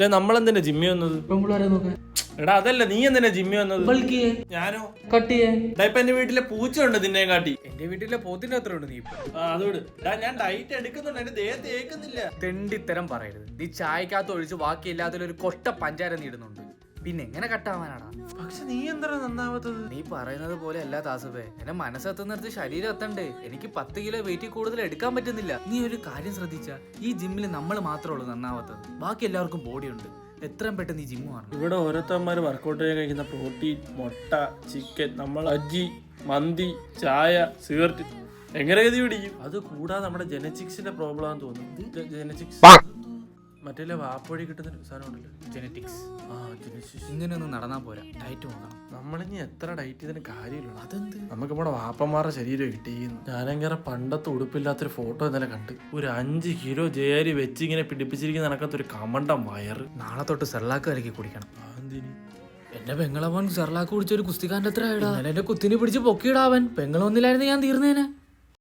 Day നമ്മളെന്തിനാ Jimmy വന്നത്? എടാ അതല്ല നീ എന്തിനാ ജിമ്മി വന്നത്? ഞാനോ? ഇപ്പൊ എന്റെ വീട്ടിലെ പൂച്ച ഉണ്ട് നിന്നെ കാട്ടി. എന്റെ വീട്ടിലെ പോത്തിന്റെ അത്ര ഉണ്ട് നീ ഇപ്പൊ. ആ അതോട് ഞാൻ ഡയറ്റ് എടുക്കുന്നുണ്ട് എന്റെ ദേഹത്ത് ഏക്കുന്നില്ല തെണ്ടിത്തരം പറയരുത്. നീ ചായക്കകത്ത് ഒഴിച്ച് ബാക്കിയില്ലാത്ത ഒരു കൊട്ട പഞ്ചാര നീടുന്നുണ്ട്. പിന്നെ എങ്ങനെ കട്ടാവാനാടാ പക്ഷെ നീ എന്താ നന്നാവാത്തത്? നീ പറയുന്നത് പോലെ അല്ല താസുബേ എന്നെ മനസ്സെത്തുന്നിടത്ത് ശരീരം എത്തണ്ടേ? എനിക്ക് പത്ത് കിലോ വെയിറ്റ് കൂടുതൽ എടുക്കാൻ പറ്റുന്നില്ല. നീ ഒരു കാര്യം ശ്രദ്ധിച്ച ഈ ജിമ്മിൽ നമ്മൾ മാത്രമേ ഉള്ളൂ നന്നാവാത്തത്. ബാക്കി എല്ലാവർക്കും ബോഡി ഉണ്ട്. എത്രയും പെട്ടെന്ന് ഈ ജിമ്മ് ആണ് ഇവിടെ ഓരോരുത്തന്മാർ വർക്കൗട്ട് ചെയ്യാൻ കഴിക്കുന്ന പ്രോട്ടീൻ മുട്ട ചിക്കൻ നമ്മൾ അജി മന്തി ചായ സിഗരറ്റ് എങ്ങനെ ഗതി പിടിക്കും? അത് കൂടാതെ നമ്മുടെ ജനറ്റിക്സിന്റെ പ്രോബ്ലം ആണെന്ന് തോന്നുന്നു. ജനറ്റിക്സ് മറ്റേ വാപ്പൊഴി കിട്ടുന്ന സാധനമുണ്ടല്ലോ ജനറ്റിക്സ് ആ ജനറ്റിക്സ് ഇങ്ങനെയൊന്നും നടന്നാ പോരാ. ഡയറ്റ് നോക്കണം. നമ്മളിനി എത്ര ഡയറ്റ് ഇതിന് കാര്യമില്ല. അതെന്ത്? നമുക്ക് നമ്മുടെ വാപ്പന്മാരുടെ ശരീരം കിട്ടിയിരുന്നു. ഞാനങ്ങനെ പണ്ടത്തെ ഉടുപ്പില്ലാത്തൊരു ഫോട്ടോ ഇന്നലെ കണ്ട്. ഒരു അഞ്ച് കിലോ ജേരി വെച്ച് ഇങ്ങനെ പിടിപ്പിച്ചിരിക്കുന്ന നടക്കാത്തൊരു ഒരു കമണ്ടം വയറ്. നാളെ തൊട്ട് സെർലാക്ക് കലക്കി കുടിക്കണം. അതെന്തിന്? എന്റെ പെങ്ങളവൻ സെർലാക്ക് കുടിച്ച ഒരു കുസ്തിക്കാരന്റെ എത്ര ആയിടാ എന്റെ കുത്തിനെ പിടിച്ച് പൊക്കിയിടാവൻ പെങ്ങളൊന്നില്ലായിരുന്നു ഞാൻ തീർന്നേനെ.